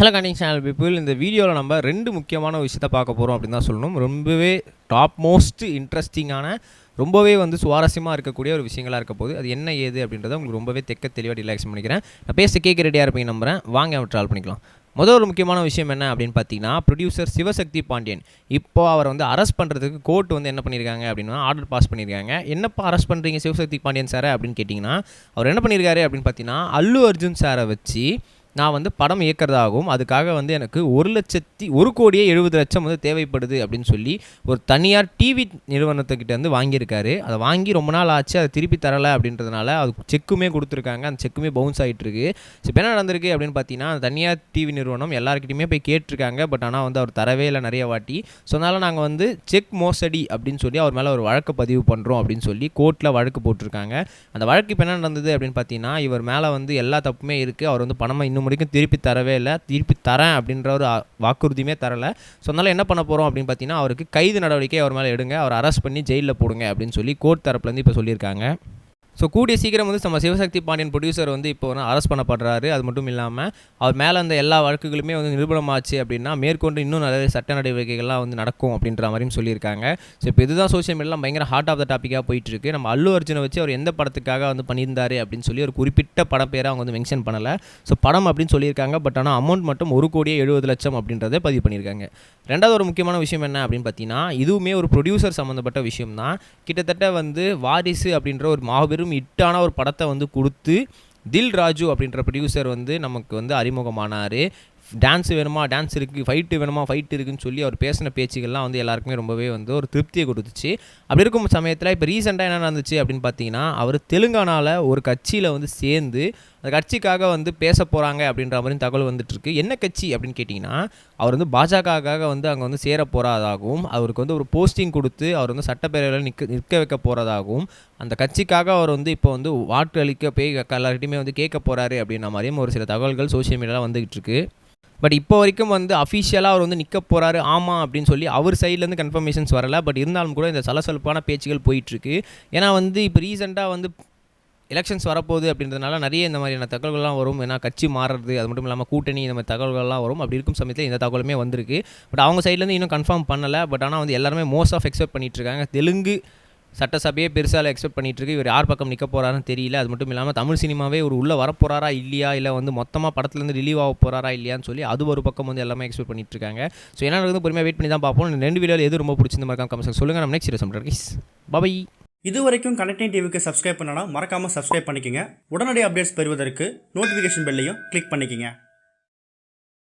Hello கண்டிங் channel people இந்த வீடியோவில் நம்ம ரெண்டு முக்கியமான விஷயத்த பார்க்க போகிறோம் அப்படின்னு தான் சொல்லணும். ரொம்பவே டாப் மோஸ்ட் இன்ட்ரெஸ்டிங்கான ரொம்பவே வந்து சுவாரஸ்யமாக இருக்கக்கூடிய ஒரு விஷயங்களாக இருக்க போகுது. அது என்ன ஏது அப்படின்றத உங்களுக்கு ரொம்பவே தெக்க தெளிவாக ரிலாக்ஸ் பண்ணிக்கிறேன். நான் பேச கேட்க ரெடியாக இருப்பீங்க நம்புறேன். வாங்க அவர் ட்ரால் பண்ணிக்கலாம். முதல் ஒரு முக்கியமான விஷயம் என்ன அப்படின்னு பார்த்தீங்கன்னா ப்ரொடியூசர் சிவசக்தி பாண்டியன். இப்போ அவரை வந்து அரெஸ்ட் பண்ணுறதுக்கு கோர்ட் வந்து என்ன பண்ணியிருக்காங்க அப்படின்னா ஆர்டர் பாஸ் பண்ணியிருக்காங்க என்னப்பா அரெஸ்ட் பண்ணுறீங்க சிவசக்தி பாண்டியன் சாரை அப்படின்னு கேட்டிங்கன்னா அவர் என்ன பண்ணியிருக்காரு அப்படின்னு பார்த்தீங்கன்னா அல்லு அர்ஜுன் சாரை வச்சு நான் வந்து படம் இயக்கிறதாகவும் அதுக்காக வந்து எனக்கு ஒரு லட்சத்தி ஒரு கோடியே எழுபது லட்சம் வந்து தேவைப்படுது அப்படின்னு சொல்லி ஒரு தனியார் டிவி நிறுவனத்துக்கிட்ட வந்து வாங்கியிருக்காரு. அதை வாங்கி ரொம்ப நாள் ஆச்சு அதை திருப்பி தரலை அப்படின்றதுனால அது செக்குமே கொடுத்துருக்காங்க. அந்த செக்குமே பவுன்ஸ் ஆகிட்டு இருக்கு ஸோ இப்போ என்ன நடந்திருக்கு அப்படின்னு பார்த்தீங்கன்னா அந்த தனியார் டிவி நிறுவனம் எல்லாருக்கிட்டையுமே போய் கேட்டிருக்காங்க. பட் ஆனால் வந்து அவர் தரவே இல்லை நிறைய வாட்டி. ஸோ அதனால் நாங்கள் வந்து செக் மோசடி அப்படின்னு சொல்லி அவர் மேலே ஒரு வழக்கு பதிவு பண்ணுறோம் அப்படின்னு சொல்லி கோர்ட்டில் வழக்கு போட்டிருக்காங்க. அந்த வழக்கு இப்போ என்ன நடந்தது அப்படின்னு பார்த்தீங்கன்னா இவர் மேலே வந்து எல்லா தப்புமே இருக்குது அவர் வந்து பணமாக இன்னும் முடிக்கும் திருப்பி தரவே இல்லை. திருப்பி தரேன் அப்படின்ற ஒரு வாக்குறுதியுமே தரலை. ஸோ அதனால் என்ன பண்ண போகிறோம் அப்படின்னு பார்த்தீங்கன்னா அவருக்கு கைது நடவடிக்கை அவர் மேலே எடுங்க. அவர் அரெஸ்ட் பண்ணி ஜெயிலில் போடுங்க அப்படின்னு சொல்லி கோர்ட் தரப்புலேருந்து இப்போ சொல்லியிருக்காங்க. ஸோ கூடிய சீக்கிரம் வந்து நம்ம சிவசக்தி பாண்டியன் ப்ரொடியூசர் வந்து இப்போ வந்து அரெஸ்ட் பண்ணப்படுறாரு. அது மட்டும் இல்லாமல் அவர் மேலே அந்த எல்லா வழக்குகளுமே வந்து நிரூபணமாச்சு அப்படின்னா மேற்கொண்டு இன்னும் நிறைய சட்ட நடவடிக்கைகள்லாம் வந்து நடக்கும் அப்படின்ற மாதிரியும் சொல்லியிருக்காங்க. ஸோ இப்போ இதுதான் சோஷியல் மீடியாலாம் பயங்கர ஹார்ட் ஆஃப் த டாப்பிக்காக போயிட்டு இருக்கு நம்ம அல்லு அர்ஜுனை வச்சு அவர் எந்த படத்துக்காக வந்து பண்ணியிருந்தாரு அப்படின்னு சொல்லி ஒரு குறிப்பிட்ட படம் பேரை அவங்க வந்து மென்ஷன் பண்ணலை. ஸோ படம் அப்படின்னு சொல்லியிருக்காங்க. பட் ஆனால் அமௌண்ட் மட்டும் ஒரு கோடியே எழுபது லட்சம் அப்படின்றத பதிவு பண்ணியிருக்காங்க. ரெண்டாவது ஒரு முக்கியமான விஷயம் என்ன அப்படின்னு பார்த்தீங்கன்னா இதுவுமே ஒரு ப்ரொடியூசர் சம்மந்தப்பட்ட விஷயம் தான் கிட்டத்தட்ட வந்து வாரிசு அப்படின்ற ஒரு மாபெரும் ஹிட்டான ஒரு படத்தை வந்து கொடுத்து தில் ராஜு அப்படின்ற ப்ரொடியூசர் வந்து நமக்கு வந்து அறிமுகமானார். டான்ஸ் வேணுமா டான்ஸ் இருக்குது ஃபைட்டு வேணுமா ஃபைட் இருக்குன்னு சொல்லி அவர் பேசின பேச்சுகள்லாம் வந்து எல்லாருக்குமே ரொம்பவே வந்து ஒரு திருப்தியை கொடுத்துச்சு. அப்படி இருக்கும் சமயத்தில் இப்போ ரீசெண்டாக என்ன நடந்துச்சு அப்படின்னு பார்த்தீங்கன்னா அவர் தெலுங்கானாவில் ஒரு கட்சியில் வந்து சேர்ந்து அந்த கட்சிக்காக வந்து பேச போகிறாங்க அப்படின்ற மாதிரி தகவல் வந்துட்டுருக்கு. என்ன கட்சி அப்படின்னு கேட்டிங்கன்னா அவர் வந்து பாஜகவுக்காக வந்து அங்கே வந்து சேர போகிறதாகவும் அவருக்கு வந்து ஒரு போஸ்டிங் கொடுத்து அவர் வந்து சட்டப்பேரவையில் நிற்க நிற்க வைக்க போகிறதாகவும் அந்த கட்சிக்காக அவர் வந்து இப்போ வந்து வாக்கு அளிக்க போய் எல்லார்கிட்டையுமே வந்து கேட்க போகிறாரு அப்படின்ற மாதிரியும் ஒரு சில தகவல்கள் சோஷியல் மீடியாவில் வந்துகிட்டு இருக்கு பட் இப்போ வரைக்கும் வந்து அஃபிஷியலாக அவர் வந்து நிற்க போகிறாரு ஆமாம் அப்படின்னு சொல்லி அவர் சைட்லேருந்து கன்ஃபர்மேஷன்ஸ் வரல. பட் இருந்தாலும் கூட இந்த சலசலப்பான பேச்சுகள் போயிட்டுருக்கு. ஏன்னா வந்து இப்போ ரீசெண்டாக வந்து எலெக்ஷன்ஸ் வரப்போகுது அப்படின்றதுனால நிறைய இந்த மாதிரியான தகவல்கள்லாம் வரும். ஏன்னா கட்சி மாறுறது அது மட்டும் இல்லாமல் கூட்டணி இந்த மாதிரி தகவல்கள்லாம் வரும். அப்படி இருக்கும் சமயத்தில் இந்த தகவலுமே வந்திருக்கு. பட் அவங்க சைட்லேருந்து இன்னும் கன்ஃபார்ம் பண்ணலை. பட் ஆனால் வந்து எல்லாருமே மோஸ்ட் ஆஃப் எக்ஸ்பெக்ட் பண்ணிகிட்ருக்காங்க இருக்காங்க தெலுங்கு சட்டசபையே பெருசாக எக்ஸ்பெக்ட் பண்ணிட்டு இருக்கு இவர் யார் பக்கம் நிற்க போகிறாருன்னு தெரியல. அது மட்டும் இல்லாமல் தமிழ் சினிமாவே ஒரு உள்ளே வரப்போறாரா இல்லையா? இல்லை வந்து மொத்தமாக படத்துலேருந்து ரிலீவ் ஆக போகிறாரா இல்லையான்னு சொல்லி அது ஒரு பக்கம் வந்து எல்லாமே எக்ஸ்பெக்ட் பண்ணிட்டு இருக்காங்க ஸோ என்ன நடக்குது பொறுமையாக வெயிட் பண்ணி தான் பார்ப்போம் ரெண்டு வீடியோவில் எது ரொம்ப பிடிச்சிருந்த மாதிரி கமெண்ட் சொல்லுங்கள் நம்ம நெக்ஸ்ட் சொல்கிறேன் பபை இது வரைக்கும் கனெக்டிங் டிவிக்கு சப்ஸ்கிரைப் பண்ணனா மறக்காமல் சப்ஸ்கிரைப் பண்ணிக்கங்க. உடனடி அப்டேட்ஸ் பெறுவதற்கு நோட்டிஃபிகேஷன் பெல்லையும் கிளிக் பண்ணிக்கங்க.